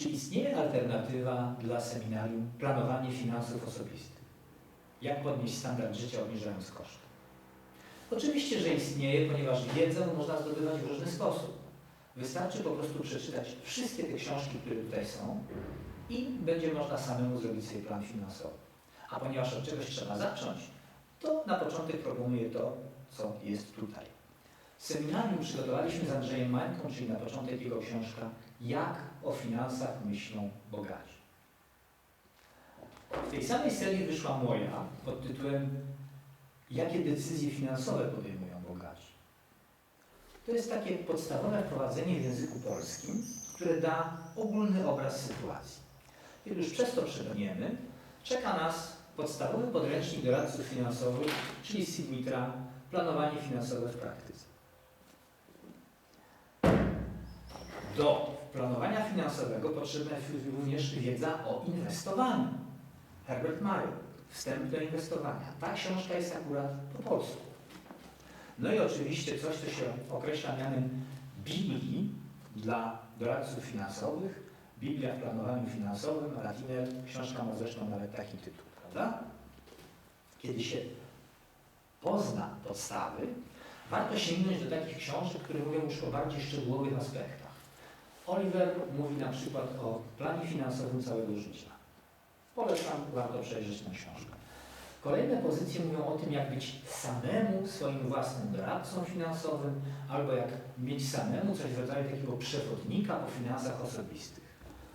Czy istnieje alternatywa dla seminarium planowanie finansów osobistych? Jak podnieść standard życia obniżając koszty? Oczywiście, że istnieje, ponieważ wiedzę można zdobywać w różny sposób. Wystarczy po prostu przeczytać wszystkie te książki, które tutaj są i będzie można samemu zrobić sobie plan finansowy. A ponieważ od czegoś trzeba zacząć, to na początek proponuję to, co jest tutaj. Seminarium przygotowaliśmy z Andrzejem Mańką, czyli na początek jego książka Jak o finansach myślą bogaci. W tej samej serii wyszła moja pod tytułem Jakie decyzje finansowe podejmują bogaci? To jest takie podstawowe wprowadzenie w języku polskim, które da ogólny obraz sytuacji. Kiedy już przez to przebrniemy, czeka nas podstawowy podręcznik doradców finansowych, czyli Sidmitra, planowanie finansowe w praktyce. Do planowania finansowego potrzebna jest również wiedza o inwestowaniu. Herbert Mayer, Wstęp do inwestowania. Ta książka jest akurat po polsku. No i oczywiście coś, co się określa mianem Biblii dla doradców finansowych. Biblia w planowaniu finansowym, Ratiner, książka ma zresztą nawet taki tytuł, prawda? Kiedy się pozna podstawy, warto sięgnąć do takich książek, które mówią już o bardziej szczegółowych aspektach. Oliver mówi na przykład o planie finansowym całego życia. Polecam, warto przejrzeć tę książkę. Kolejne pozycje mówią o tym, jak być samemu swoim własnym doradcą finansowym, albo jak mieć samemu coś w rodzaju takiego przewodnika o finansach osobistych.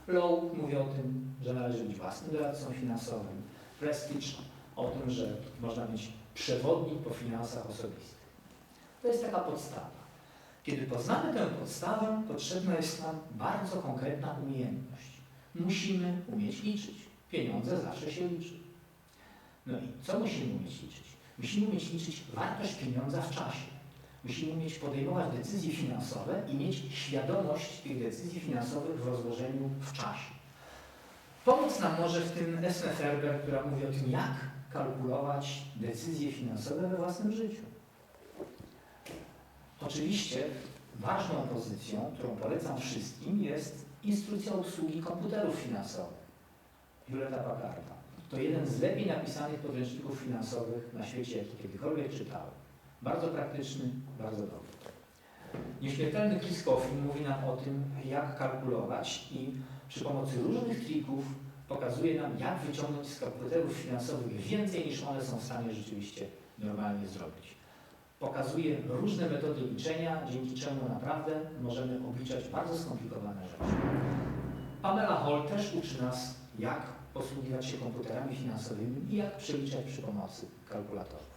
Low mówi o tym, że należy być własnym doradcą finansowym. Prestige o tym, że można mieć przewodnik po finansach osobistych. To jest taka podstawa. Kiedy poznamy tę podstawę, potrzebna jest nam bardzo konkretna umiejętność. Musimy umieć liczyć. Pieniądze zawsze się liczy. No i co musimy umieć liczyć? Musimy umieć liczyć wartość pieniądza w czasie. Musimy umieć podejmować decyzje finansowe i mieć świadomość tych decyzji finansowych w rozłożeniu w czasie. Pomóc nam może w tym Esme Ferber, która mówi o tym, jak kalkulować decyzje finansowe we własnym życiu. Oczywiście ważną pozycją, którą polecam wszystkim, jest instrukcja obsługi komputerów finansowych. Violeta Packardta. To jeden z lepiej napisanych podręczników finansowych na świecie, jaki kiedykolwiek czytałem. Bardzo praktyczny, bardzo dobry. Nieśmiertelny Chris Coffin mówi nam o tym, jak kalkulować i przy pomocy różnych trików pokazuje nam, jak wyciągnąć z komputerów finansowych więcej niż one są w stanie rzeczywiście normalnie zrobić. Pokazuje różne metody liczenia, dzięki czemu naprawdę możemy obliczać bardzo skomplikowane rzeczy. Pamela Hall też uczy nas, jak posługiwać się komputerami finansowymi i jak przeliczać przy pomocy kalkulatorów.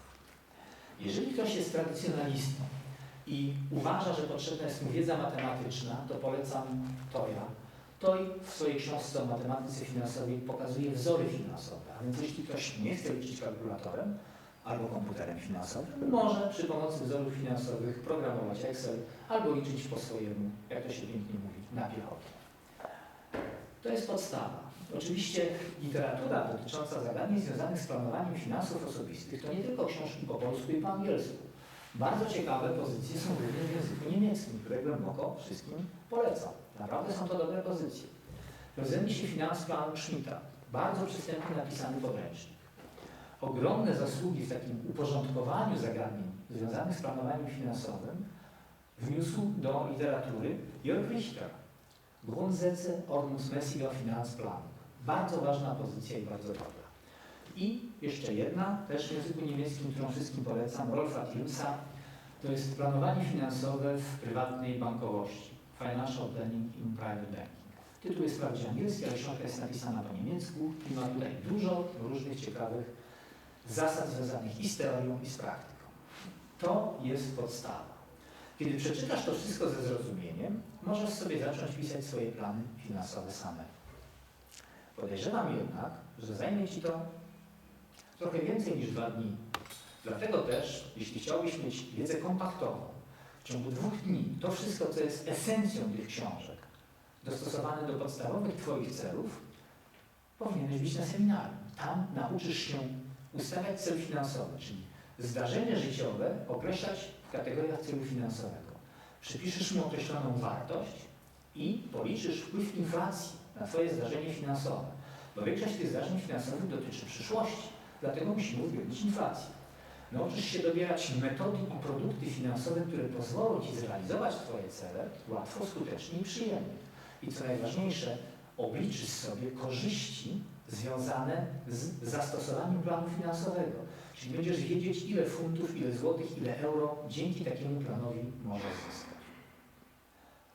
Jeżeli ktoś jest tradycjonalistą i uważa, że potrzebna jest mu wiedza matematyczna, to polecam Toja. Toj w swojej książce o matematyce finansowej pokazuje wzory finansowe, a więc jeśli ktoś nie chce liczyć kalkulatorem albo komputerem finansowym, może przy pomocy wzorów finansowych programować Excel albo liczyć po swojemu, jak to się pięknie mówi, na piechotę. To jest podstawa. Oczywiście literatura dotycząca zagadnień związanych z planowaniem finansów osobistych to nie tylko książki po polsku i po angielsku. Bardzo ciekawe pozycje są również w języku niemieckim, które głęboko wszystkim polecam. Naprawdę są to dobre pozycje. Rozumie się Finansplan Schmidta. Bardzo przystępnie napisany podręcznik. Ogromne zasługi w takim uporządkowaniu zagadnień związanych z planowaniem finansowym wniósł do literatury Jörg Richter. Grundsätze ordnungsmäßiger Finanzplanung. Bardzo ważna pozycja i bardzo dobra. I jeszcze jedna, też w języku niemieckim, którą wszystkim polecam, Rolfa Tilmsa, to jest planowanie finansowe w prywatnej bankowości. Financial Planning in Private Banking. Tytuł jest wprawdzie angielski, ale książka jest napisana po niemiecku i ma tutaj dużo różnych ciekawych zasad związanych i z teorią, i z praktyką. To jest podstawa. Kiedy przeczytasz to wszystko ze zrozumieniem, możesz sobie zacząć pisać swoje plany finansowe same. Podejrzewam jednak, że zajmie Ci to trochę więcej niż dwa dni. Dlatego też, jeśli chciałbyś mieć wiedzę kompaktową, w ciągu dwóch dni, to wszystko, co jest esencją tych książek, dostosowane do podstawowych Twoich celów, powinieneś być na seminarium. Tam nauczysz się ustawiać cel finansowy, czyli zdarzenie życiowe określać w kategoriach celu finansowego. Przypiszesz mu określoną wartość i policzysz wpływ inflacji na Twoje zdarzenie finansowe. Bo większość tych zdarzeń finansowych dotyczy przyszłości, dlatego musimy uwzględnić inflację. Nauczysz się dobierać metody i produkty finansowe, które pozwolą Ci zrealizować Twoje cele łatwo, skutecznie i przyjemnie. I co najważniejsze, obliczysz sobie korzyści związane z zastosowaniem planu finansowego. Czyli będziesz wiedzieć, ile funtów, ile złotych, ile euro dzięki takiemu planowi możesz zyskać.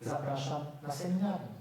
Zapraszam na seminarium.